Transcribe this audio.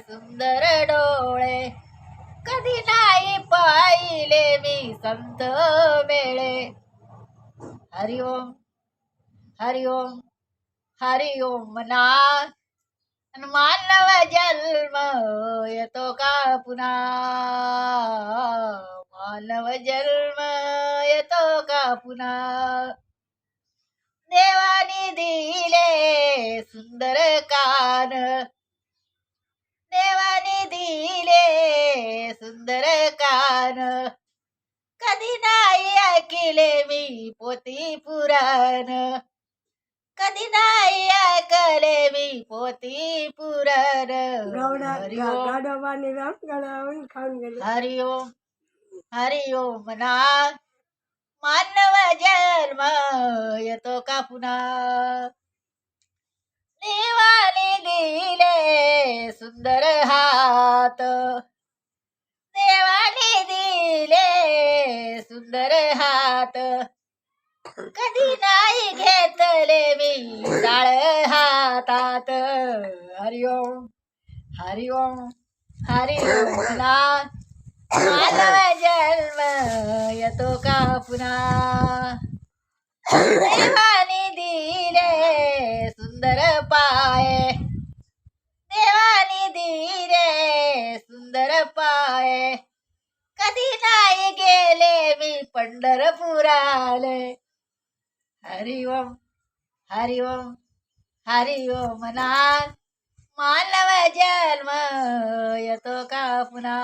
सुंदर डोळे. कधी नाही पाहिले मी संत वेळे हरिओम हरिओम हरिओम ना. मानव जन्म येतो का पुन्हा? मानव जन्म येतो का पुन्हा? देवानी दिले सुंदर कान. देवानी दिले सुंदर कान. कधी नाही ऐकले मी पोती पुराण. कधी नाही ऐकले मी पोती पुराण. गेले. हरिओम. हरिओम ना मानव जन्म येतो का पुन्हा? सुंदर हात. देवाने दिले सुंदर हात. कधी नाही घेतले मी डाळ हातात. हरिओम हरिओम हरिओम मानव जन्म येतो का पुन्हा? सुंदर पाय. कधी नाही गेले मी पंढरपुराले. हरिओम हरिओम हरिओम नाथ मानव जन्म येतो का पुन्हा?